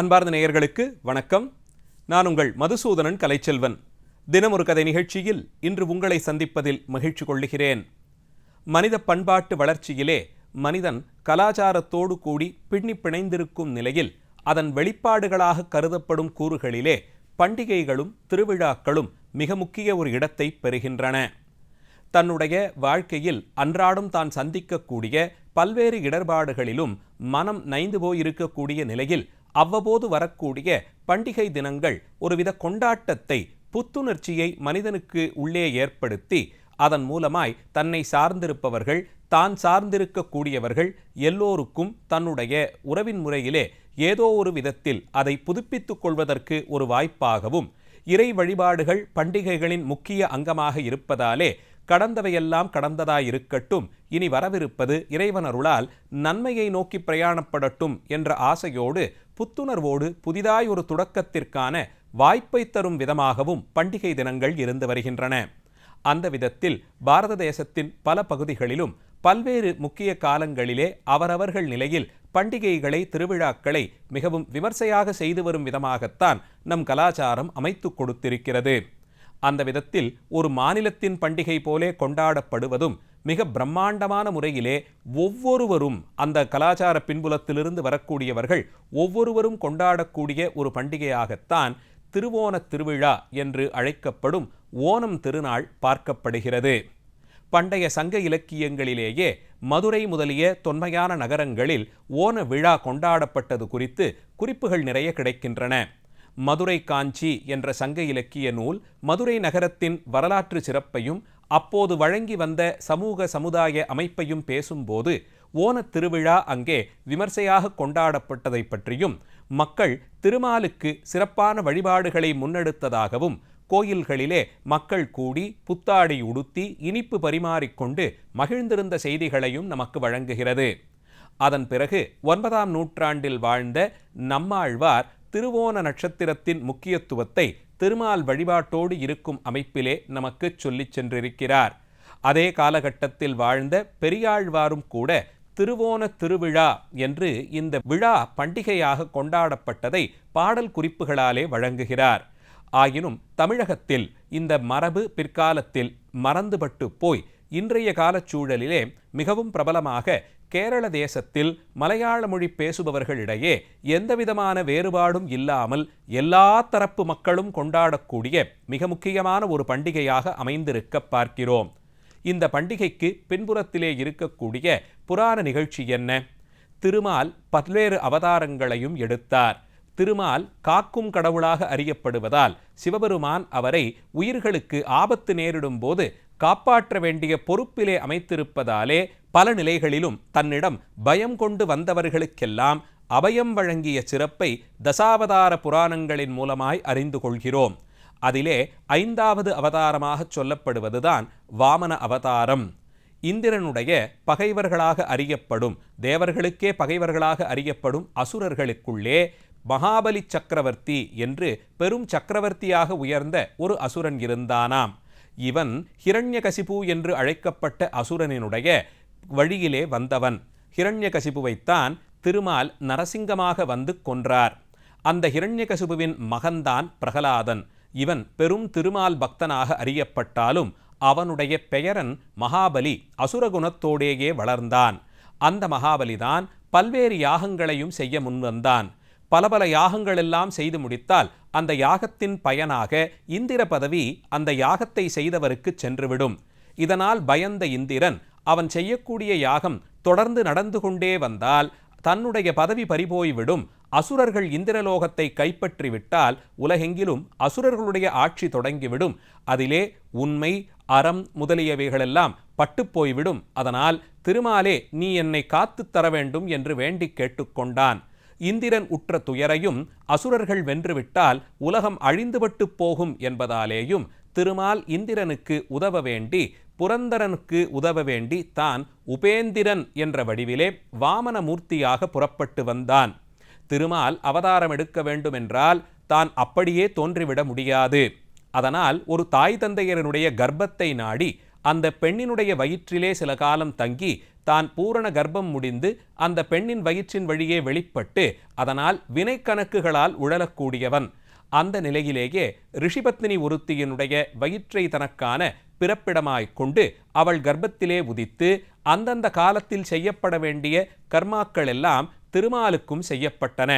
அன்பார்ந்த நேயர்களுக்கு வணக்கம். நான் உங்கள் மதுசூதனன் கலைச்செல்வன். தினம் ஒரு கதை நிகழ்ச்சியில் இன்று உங்களை சந்திப்பதில் மகிழ்ச்சி கொள்ளுகிறேன். மனித பண்பாட்டு வளர்ச்சியிலே மனிதன் கலாச்சாரத்தோடு கூடி பின்னி பிணைந்திருக்கும் நிலையில் அதன் வெளிப்பாடுகளாக கருதப்படும் கூறுகளிலே பண்டிகைகளும் திருவிழாக்களும் மிக முக்கிய ஒரு இடத்தை பெறுகின்றன. தன்னுடைய வாழ்க்கையில் அன்றாடம் தான் சந்திக்கக்கூடிய பல்வேறு இடர்பாடுகளிலும் மனம் நைந்து போயிருக்கக்கூடிய நிலையில் அவ்வப்போது வரக்கூடிய பண்டிகை தினங்கள் ஒருவித கொண்டாட்டத்தை புத்துணர்ச்சியை மனிதனுக்கு உள்ளே ஏற்படுத்தி அதன் மூலமாய் தன்னை சார்ந்திருப்பவர்கள் தான் சார்ந்திருக்கக்கூடியவர்கள் எல்லோருக்கும் தன்னுடைய உறவின் முறையிலே ஏதோ ஒரு விதத்தில் அதை புதுப்பித்துக் கொள்வதற்கு ஒரு வாய்ப்பாகவும் இறை வழிபாடுகள் பண்டிகைகளின் முக்கிய அங்கமாக இருப்பதாலே கடந்தவையெல்லாம் கடந்ததாய் இருக்கட்டும் இனி வரவிருப்பது இறைவனருளால் நன்மையை நோக்கி பிரயாணப்படட்டும் என்ற ஆசையோடு புத்துணர்வோடு புதிதாய் ஒரு தொடக்கத்திற்கான வாய்ப்பை தரும் விதமாகவும் பண்டிகை தினங்கள் இருந்து வருகின்றன. அந்த விதத்தில் பாரத தேசத்தின் பல பகுதிகளிலும் பல்வேறு முக்கிய காலங்களிலே அவரவர்கள் நிலையில் பண்டிகைகளை திருவிழாக்களை மிகவும் விமர்சையாக செய்து வரும் விதமாகத்தான் நம் கலாச்சாரம் அமைத்து கொடுத்திருக்கிறது. அந்த விதத்தில் ஒரு மாநிலத்தின் பண்டிகை போலே கொண்டாடப்படுவதும் மிக பிரம்மாண்டமான முறையிலே ஒவ்வொருவரும் அந்த கலாச்சார பின்புலத்திலிருந்து வரக்கூடியவர்கள் ஒவ்வொருவரும் கொண்டாடக்கூடிய ஒரு பண்டிகையாகத்தான் திருவோண திருவிழா என்று அழைக்கப்படும் ஓணம் திருநாள் பார்க்கப்படுகிறது. பண்டைய சங்க இலக்கியங்களிலேயே மதுரை முதலிய தொன்மையான நகரங்களில் ஓண விழா கொண்டாடப்பட்டது குறித்து குறிப்புகள் நிறைய கிடைக்கின்றன. மதுரை காஞ்சி என்ற சங்க இலக்கிய நூல் மதுரை நகரத்தின் வரலாற்று சிறப்பையும் அப்போது வழங்கி வந்த சமூக சமுதாய அமைப்பையும் பேசும்போது ஓணத் திருவிழா அங்கே விமர்சையாக கொண்டாடப்பட்டதை பற்றியும் மக்கள் திருமாலுக்கு சிறப்பான வழிபாடுகளை முன்னெடுத்ததாகவும் கோயில்களிலே மக்கள் கூடி புத்தாடை உடுத்தி இனிப்பு பரிமாறிக்கொண்டு மகிழ்ந்திருந்த செய்திகளையும் நமக்கு வழங்குகிறது. அதன் பிறகு ஒன்பதாம் நூற்றாண்டில் வாழ்ந்த நம்மாழ்வார் திருவோண நட்சத்திரத்தின் முக்கியத்துவத்தை திருமால் வழிபாட்டோடு இருக்கும் அமைப்பிலே நமக்கு சொல்லிச் சென்றிருக்கிறார். அதே காலகட்டத்தில் வாழ்ந்த பெரியாழ்வாரும் கூட திருவோண திருவிழா என்று இந்த விழா பண்டிகையாக கொண்டாடப்பட்டதை பாடல் குறிப்புகளாலே வழங்குகிறார். ஆயினும் தமிழகத்தில் இந்த மரபு பிற்காலத்தில் மறந்துபட்டு போய் இன்றைய காலச்சூழலிலே மிகவும் பிரபலமாக கேரள தேசத்தில் மலையாள மொழி பேசுபவர்களிடையே எந்தவிதமான வேறுபாடும் இல்லாமல் எல்லா தரப்பு மக்களும் கொண்டாடக்கூடிய மிக முக்கியமான ஒரு பண்டிகையாக அமைந்திருக்க பார்க்கிறோம். இந்த பண்டிகைக்கு பின்புறத்திலே இருக்கக்கூடிய புராண நிகழ்ச்சி என்ன? திருமால் பல்வேறு அவதாரங்களையும் எடுத்தார். திருமால் காக்கும் கடவுளாக அறியப்படுவதால் சிவபெருமான் அவரை உயிர்களுக்கு ஆபத்து நேரிடும் போது காப்பாற்ற வேண்டிய பொறுப்பிலே அமைத்திருப்பதாலே பல நிலைகளிலும் தன்னிடம் பயம் கொண்டு வந்தவர்களுக்கெல்லாம் அபயம் வழங்கிய சிறப்பை தசாவதார புராணங்களின் மூலமாய் அறிந்து கொள்கிறோம். அதிலே ஐந்தாவது அவதாரமாக சொல்லப்படுவதுதான் வாமன அவதாரம். இந்திரனுடைய பகைவர்களாக அறியப்படும் தேவர்களுக்கே பகைவர்களாக அறியப்படும் அசுரர்களுக்குள்ளே மகாபலி சக்கரவர்த்தி என்று பெரும் சக்கரவர்த்தியாக உயர்ந்த ஒரு அசுரன் இருந்தானாம். இவன் ஹிரண்யகசிபு என்று அழைக்கப்பட்ட அசுரனினுடைய வழியிலே வந்தவன். ஹிரண்யகசிபுவைத்தான் திருமால் நரசிங்கமாக வந்து கொன்றார். அந்த ஹிரண்யகசிபுவின் மகன்தான் பிரகலாதன். இவன் பெரும் திருமால் பக்தனாக அறியப்பட்டாலும் அவனுடைய பெயரன் மகாபலி அசுரகுணத்தோடேயே வளர்ந்தான். அந்த மகாபலிதான் பல்வேறு யாகங்களையும் செய்ய முன்வந்தான். பல பல யாகங்களெல்லாம் செய்து முடித்தால் அந்த யாகத்தின் பயனாக இந்திர பதவி அந்த யாகத்தை செய்தவருக்கு சென்றுவிடும். இதனால் பயந்த இந்திரன் அவன் செய்யக்கூடிய யாகம் தொடர்ந்து நடந்து கொண்டே வந்தால் தன்னுடைய பதவி பறிபோய்விடும். அசுரர்கள் இந்திரலோகத்தை கைப்பற்றிவிட்டால் உலகெங்கிலும் அசுரர்களுடைய ஆட்சி தொடங்கிவிடும். அதிலே உண்மை அறம் முதலியவைகளெல்லாம் பட்டுப்போய்விடும் அதனால் திருமாலே நீ என்னை காத்துத் தர வேண்டும் என்று வேண்டி கேட்டுக்கொண்டான் இந்திரன் உற்ற துயரையும் அசுரர்கள் வென்றுவிட்டால் உலகம் அழிந்துபட்டு போகும் என்பதாலேயும் திருமால் இந்திரனுக்கு உதவ வேண்டி புரந்தரனுக்கு உதவ வேண்டி தான் உபேந்திரன் என்ற வடிவிலே வாமன மூர்த்தியாக புறப்பட்டு வந்தான். திருமால் அவதாரம் எடுக்க வேண்டுமென்றால் தான் அப்படியே தோன்றிவிட முடியாது. அதனால் ஒரு தாய் தந்தையரனுடைய கர்ப்பத்தை நாடி அந்த பெண்ணினுடைய வயிற்றிலே சில காலம் தங்கி தான் பூரண கர்ப்பம் முடிந்து அந்த பெண்ணின் வயிற்றின் வழியே வெளிப்பட்டு அதனால் வினைக்கணக்குகளால் உழலக்கூடியவன். அந்த நிலையிலேயே ரிஷிபத்னி ஒருத்தியினுடைய வயிற்றை தனக்கான பிறப்பிடமாய் கொண்டு அவள் கர்ப்பத்திலே உதித்து அந்தந்த காலத்தில் செய்யப்பட வேண்டிய கர்மாக்கள் எல்லாம் திருமாலுக்கும் செய்யப்பட்டன.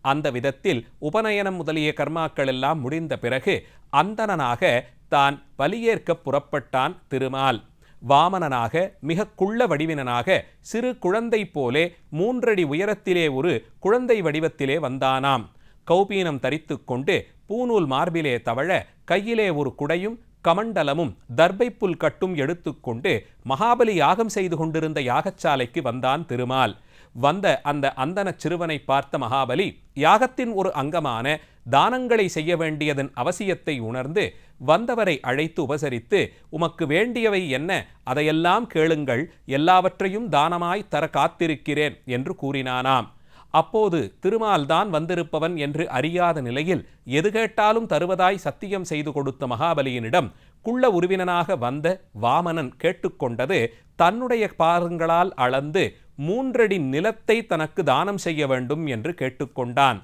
அந்த விதத்தில் உபநயனம் முதலிய கர்மாக்கள் எல்லாம் முடிந்த பிறகு அந்தனனாக தான் பலியேற்க புறப்பட்டான் திருமால். வாமனனாக மிக குள்ள வடிவினனாக சிறு குழந்தை போலே மூன்றடி உயரத்திலே ஒரு குழந்தை வடிவத்திலே வந்தானாம். கௌபீனம் தரித்து கொண்டு பூநூல் மார்பிலே தவழ கையிலே ஒரு குடையும் கமண்டலமும் தர்பைப்புல் புல் கட்டும் எடுத்துக்கொண்டு மகாபலி யாகம் செய்து கொண்டிருந்த யாகச்சாலைக்கு வந்தான் திருமால். வந்த அந்த அந்தன சிறுவனை பார்த்த மகாபலி யாகத்தின் ஒரு அங்கமான தானங்களை செய்ய வேண்டியதன் அவசியத்தை உணர்ந்து வந்தவரை அழைத்து உபசரித்து உமக்கு வேண்டியவை என்ன? அதையெல்லாம் கேளுங்கள். எல்லாவற்றையும் தானமாய் தர காத்திருக்கிறேன் என்று கூறினானாம். அப்போது திருமால்தான் வந்திருப்பவன் என்று அறியாத நிலையில் எது கேட்டாலும் தருவதாய் சத்தியம் செய்து கொடுத்த மகாபலியினிடம் குள்ள உருவினனாக வந்த வாமனன் கேட்டுக்கொண்டது தன்னுடைய பாதங்களால் அளந்து மூன்றடி நிலத்தை தனக்கு தானம் செய்ய வேண்டும் என்று கேட்டுக்கொண்டான்.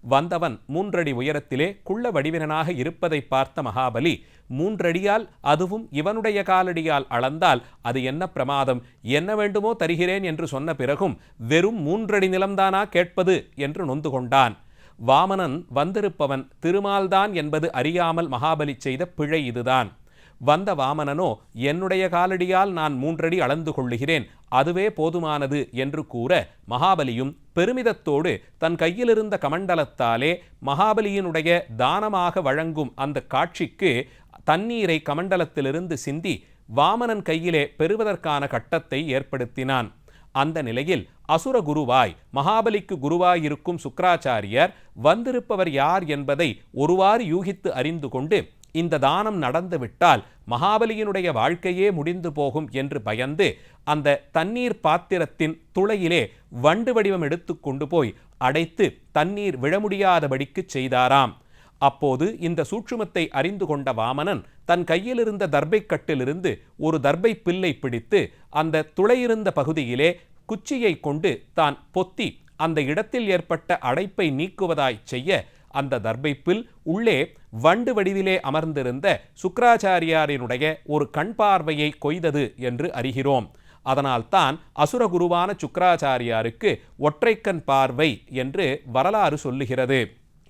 வந்தவன் மூன்றடி உயரத்திலே குள்ள வடிவினனாக இருப்பதை பார்த்த மகாபலி மூன்றடியால் அதுவும் இவனுடைய காலடியால் அளந்தால் அது என்ன பிரமாதம்? என்ன வேண்டுமோ தருகிறேன் என்று சொன்ன பிறகும் வெறும் மூன்றடி நிலம்தானா கேட்பது என்று நொந்து கொண்டான். வாமனன் வந்திருப்பவன் திருமால்தான் என்பது அறியாமல் மகாபலி செய்த பிழை இதுதான். வந்த வாமனனோ என்னுடைய காலடியால் நான் மூன்றடி அளந்து கொள்ளுகிறேன் அதுவே போதுமானது என்று கூற மகாபலியும் பெருமிதத்தோடு தன் கையிலிருந்த கமண்டலத்தாலே மகாபலியினுடைய தானமாக வழங்கும் அந்த காட்சிக்கு தண்ணீரை கமண்டலத்திலிருந்து சிந்தி வாமனன் கையிலே பெறுவதற்கான கட்டத்தை ஏற்படுத்தினான். அந்த நிலையில் அசுர குருவாய் மகாபலிக்கு குருவாயிருக்கும் சுக்கராச்சாரியர் வந்திருப்பவர் யார் என்பதை ஒருவாறு யூகித்து அறிந்து கொண்டு இந்த தானம் நடந்துவிட்டால் மகாபலியினுடைய வாழ்க்கையே முடிந்து போகும் என்று பயந்து அந்த தண்ணீர் பாத்திரத்தின் துளையிலே வண்டு வடிவம் எடுத்து கொண்டு போய் அடைத்து தண்ணீர் விழ முடியாதபடிக்கு செய்தாராம். அப்போது இந்த சூட்சுமத்தை அறிந்து கொண்ட வாமனன் தன் கையிலிருந்த தர்பை கட்டிலிருந்து ஒரு தர்பை பில்லை பிடித்து அந்த துளையிருந்த பகுதியிலே குச்சியை கொண்டு தான் பொத்தி அந்த இடத்தில் ஏற்பட்ட அடைப்பை நீக்குவதாய் செய்ய அந்த தர்பைப்பில் உள்ளே வண்டு வடிவிலே அமர்ந்திருந்த சுக்கராச்சாரியாரினுடைய ஒரு கண் பார்வையை கொய்தது என்று அறிகிறோம். அதனால்தான் அசுரகுருவான சுக்கராச்சாரியாருக்கு ஒற்றைக்கண் பார்வை என்று வரலாறு சொல்லுகிறது.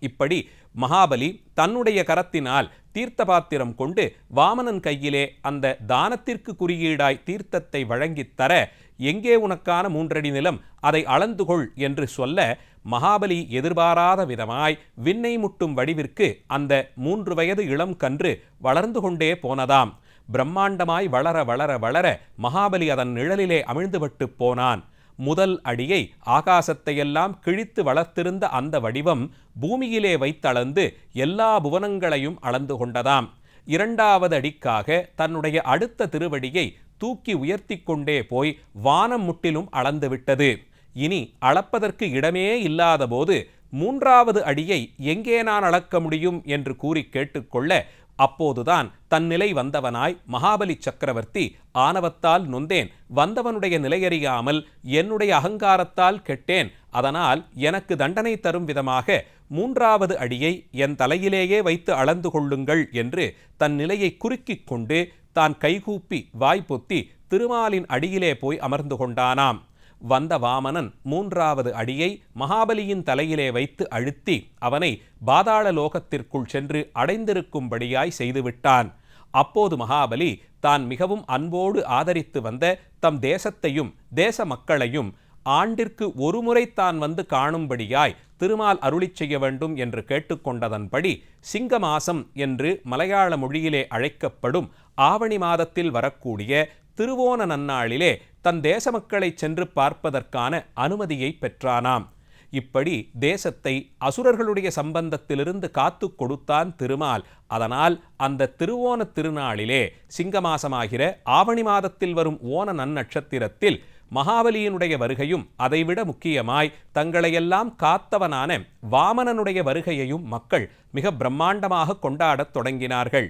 இப்படி மகாபலி தன்னுடைய கரத்தினால் தீர்த்த பாத்திரம் கொண்டு வாமனன் கையிலே அந்த தானத்திற்கு குறியீடாய் தீர்த்தத்தை வழங்கித் தர எங்கே உனக்கான மூன்றடி நிலம் அதை அளந்துகொள் என்று சொல்ல மகாபலி எதிர்பாராத விதமாய் விண்ணை முட்டும் வடிவிற்கு அந்த மூன்று வயது இளம் கன்று வளர்ந்து கொண்டே போனதாம். பிரம்மாண்டமாய் வளர வளர வளர மகாபலி அதன் நிழலிலே அமிழ்ந்துபட்டு போனான். முதல் அடியை ஆகாசத்தையெல்லாம் கிழித்து வளர்த்திருந்த அந்த வடிவம் பூமியிலே வைத்தளந்து எல்லா புவனங்களையும் அளந்து கொண்டதாம். இரண்டாவது அடிக்காக தன்னுடைய அடுத்த திருவடியை தூக்கி உயர்த்தி கொண்டே போய் வானம் முட்டிலும் அளந்துவிட்டது. இனி அளப்பதற்கு இடமே இல்லாதபோது மூன்றாவது அடியை எங்கே நான் அளக்க முடியும் என்று கூறி கேட்டுக்கொள்ள அப்போதுதான் தன்னிலை வந்தவனாய் மகாபலி சக்கரவர்த்தி ஆணவத்தால் நொந்தேன் வந்தவனுடைய நிலையறியாமல் என்னுடைய அகங்காரத்தால் கெட்டேன் அதனால் எனக்கு தண்டனை தரும் விதமாக மூன்றாவது அடியை என் தலையிலேயே வைத்து அளந்து கொள்ளுங்கள் என்று தன் நிலையை குறுக்கிக் கொண்டு தான் கைகூப்பி வாய்ப்பொத்தி திருமாலின் அடியிலே போய் அமர்ந்து கொண்டானாம். வந்த வாமனன் மூன்றாவது அடியை மகாபலியின் தலையிலே வைத்து அழுத்தி அவனை பாதாள லோகத்திற்குள் சென்று அடைந்திருக்கும்படியாய் செய்துவிட்டான். அப்போது மகாபலி தான் மிகவும் அன்போடு ஆதரித்து வந்த தம் தேசத்தையும் தேச மக்களையும் ஆண்டிற்கு ஒருமுறை தான் வந்து காணும்படியாய் திருமால் அருளி செய்ய வேண்டும் என்று கேட்டுக்கொண்டதன்படி சிங்க மாசம் என்று மலையாள மொழியிலே அழைக்கப்படும் ஆவணி மாதத்தில் வரக்கூடிய திருவோண நன்னாளிலே தன் தேச மக்களை சென்று பார்ப்பதற்கான அனுமதியை பெற்றானாம். இப்படி தேசத்தை அசுரர்களுடைய சம்பந்தத்திலிருந்து காத்து கொடுத்தான் திருமால். அதனால் அந்த திருவோண திருநாளிலே சிங்கமாசமாகிற ஆவணி மாதத்தில் வரும் ஓண நன்னட்சத்திரத்தில் மகாபலியினுடைய வருகையும் அதைவிட முக்கியமாய் தங்களையெல்லாம் காத்தவனான வாமனனுடைய வருகையையும் மக்கள் மிக பிரம்மாண்டமாக கொண்டாடத் தொடங்கினார்கள்.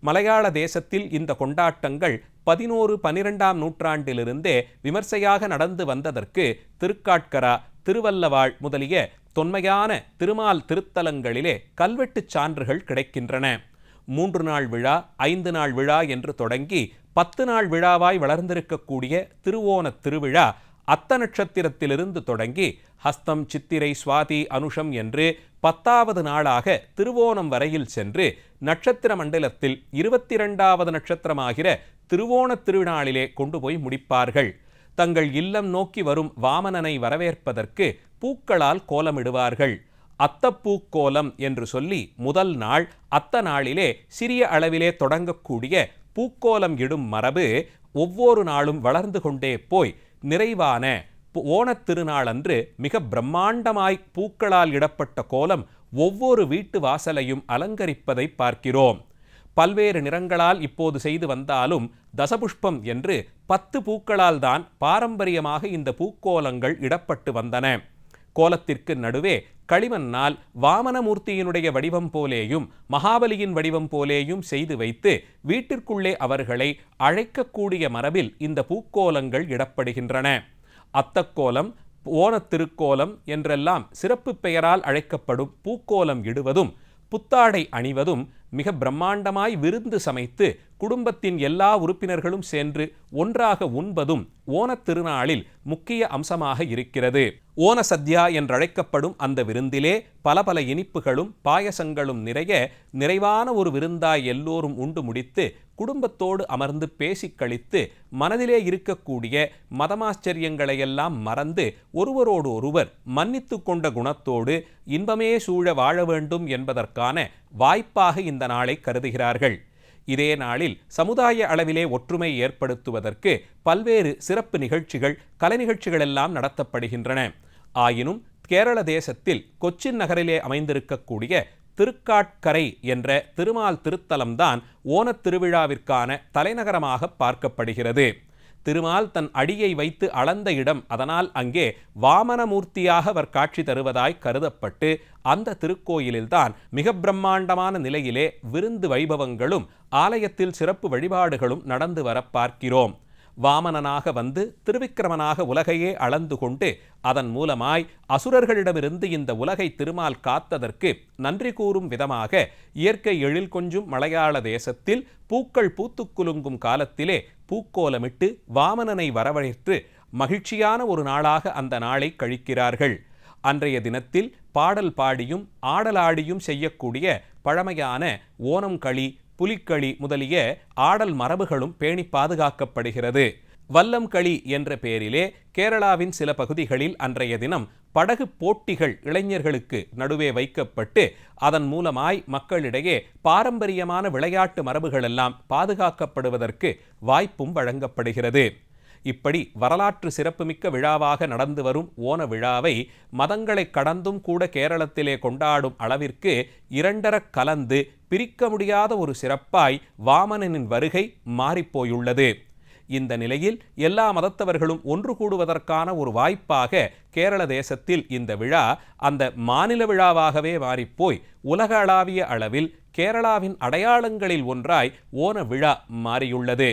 மலையாள தேசத்தில் இந்த கொண்டாட்டங்கள் பதினோரு பனிரெண்டாம் நூற்றாண்டிலிருந்தே விமர்சையாக நடந்து வந்ததற்கு திருக்காட்கரா திருவல்லவாள் முதலிய தொன்மையான திருமால் திருத்தலங்களிலே கல்வெட்டுச் சான்றுகள் கிடைக்கின்றன. மூன்று நாள் விழா ஐந்து நாள் விழா என்று தொடங்கி பத்து நாள் விழாவாய் வளர்ந்திருக்கக்கூடிய திருவோணத் திருவிழா அத்த நட்சத்திரத்திலிருந்து தொடங்கி ஹஸ்தம் சித்திரை சுவாதி அனுஷம் என்று பத்தாவது நாளாக திருவோணம் வரையில் சென்று நட்சத்திர மண்டலத்தில் இருபத்தி இரண்டாவது நட்சத்திரமாகிற திருவோணத் திருநாளிலே கொண்டு போய் முடிப்பார்கள். தங்கள் இல்லம் நோக்கி வரும் வாமனனை வரவேற்பதற்கு பூக்களால் கோலமிடுவார்கள். அத்தப்பூக்கோலம் என்று சொல்லி முதல் நாள் அத்த நாளிலே சிறிய அளவிலே தொடங்கக்கூடிய பூக்கோலம் இடும் மரபு ஒவ்வொரு நாளும் வளர்ந்து கொண்டே போய் நிறைவான ஓணத் திருநாளன்று மிக பிரம்மாண்டமாய் பூக்களால் இடப்பட்ட கோலம் ஒவ்வொரு வீட்டு வாசலையும் அலங்கரிப்பதை பார்க்கிறோம். பல்வேறு நிறங்களால் இப்போது செய்து வந்தாலும் தசபுஷ்பம் என்று பத்து பூக்களால் தான் பாரம்பரியமாக இந்த பூக்கோலங்கள் இடப்பட்டு வந்தன. கோலத்திற்கு நடுவே களிமண்ணால் வாமனமூர்த்தியினுடைய வடிவம் போலேயும் மகாபலியின் வடிவம் போலேயும் செய்து வைத்து வீட்டிற்குள்ளே அவர்களை அழைக்கக்கூடிய மரபில் இந்த பூக்கோலங்கள் இடப்படுகின்றன. அத்தக்கோலம் ஓணத்திருக்கோலம் என்றெல்லாம் சிறப்பு பெயரால் அழைக்கப்படும் பூக்கோலம் இடுவதும் புத்தாடை அணிவதும் மிக பிரம்மாண்டமாய் விருந்து சமைத்து குடும்பத்தின் எல்லா உறுப்பினர்களும் சென்று ஒன்றாக உண்பதும் ஓணத் திருநாளில் முக்கிய அம்சமாக இருக்கிறது. ஓன சத்யா என்றழைக்கப்படும் அந்த விருந்திலே பல பல இனிப்புகளும் பாயசங்களும் நிறைய நிறைவான ஒரு விருந்தாய் எல்லோரும் உண்டு முடித்து குடும்பத்தோடு அமர்ந்து பேசிக் கழித்து மனதிலே இருக்கக்கூடிய மதமாச்சரியங்களையெல்லாம் மறந்து ஒருவரோடு ஒருவர் மன்னித்து கொண்ட குணத்தோடு இன்பமே சூழ வாழ வேண்டும் என்பதற்கான வாய்ப்பாக இந்த நாளை கருதுகிறார்கள். இதே நாளில் சமுதாய அளவிலே ஒற்றுமை ஏற்படுத்துவதற்கு பல்வேறு சிறப்பு நிகழ்ச்சிகள் கலை நிகழ்ச்சிகள் எல்லாம் நடத்தப்படுகின்றன. ஆயினும் கேரள தேசத்தில் கொச்சின் நகரிலே அமைந்திருக்கக்கூடிய திருக்காட்கரை என்ற திருமால் திருத்தலம்தான் ஓணத் திருவிழாவிற்கான தலைநகரமாக பார்க்கப்படுகிறது. திருமால் தன் அடியை வைத்து அளந்த இடம் அதனால் அங்கே வாமனமூர்த்தியாக அவர் காட்சி தருவதாய் கருதப்பட்டு அந்த திருக்கோயிலில்தான் மிக பிரம்மாண்டமான நிலையிலே விருந்து வைபவங்களும் ஆலயத்தில் சிறப்பு வழிபாடுகளும் நடந்து வர பார்க்கிறோம். வாமனனாக வந்து திருவிக்கிரமனாக உலகையே அளந்து கொண்டு அதன் மூலமாய் அசுரர்களிடமிருந்து இந்த உலகை திருமால் காத்ததற்கு நன்றி கூறும் விதமாக இயற்கை எழில் கொஞ்சும் மலையாள தேசத்தில் பூக்கள் பூத்து குலுங்கும் காலத்திலே பூக்கோலமிட்டு வாமனனை வரவழைத்து மகிழ்ச்சியான ஒரு நாளாக அந்த நாளை கழிக்கிறார்கள். அன்றைய தினத்தில் பாடல் பாடியும் ஆடலாடியும் செய்யக்கூடிய பழமையான ஓணம் களி புலிக்களி முதலிய ஆடல் மரபுகளும் பேணி பாதுகாக்கப்படுகிறது. வல்லம் களி என்ற பெயரிலே கேரளாவின் சில பகுதிகளில் அன்றைய தினம் படகு போட்டிகள் இளைஞர்களுக்கு நடுவே வைக்கப்பட்டு அதன் மூலமாய் மக்களிடையே பாரம்பரியமான விளையாட்டு மரபுகளெல்லாம் பாதுகாக்கப்படுவதற்கு வாய்ப்பும் வழங்கப்படுகிறது. இப்படி வரலாற்று சிறப்புமிக்க விழாவாக நடந்து வரும் ஓண விழாவை மதங்களை கடந்தும் கூட கேரளத்திலே கொண்டாடும் அளவிற்கு இரண்டர கலந்து பிரிக்க முடியாத ஒரு சிறப்பாய் வாமனனின் வருகை மாறிப்போயுள்ளது. இந்த நிலையில் எல்லா மதத்தவர்களும் ஒன்று கூடுவதற்கான ஒரு வாய்ப்பாக கேரள தேசத்தில் இந்த விழா அந்த மாநில விழாவாகவே மாறிப்போய் உலகளாவிய அளவில் கேரளாவின் அடையாளங்களில் ஒன்றாய் ஓன விழா மாறியுள்ளது.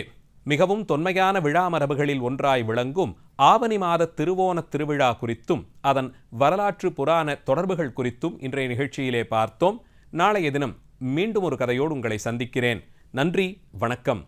மிகவும் தொன்மையான விழா மரபுகளில் ஒன்றாய் விளங்கும் ஆவணி மாத திருவோண திருவிழா குறித்தும் அதன் வரலாற்று புராண தொடர்புகள் குறித்தும் இன்றைய நிகழ்ச்சியிலே பார்த்தோம். நாளைய தினம் மீண்டும் ஒரு கதையோடு உங்களை சந்திக்கிறேன். நன்றி வணக்கம்.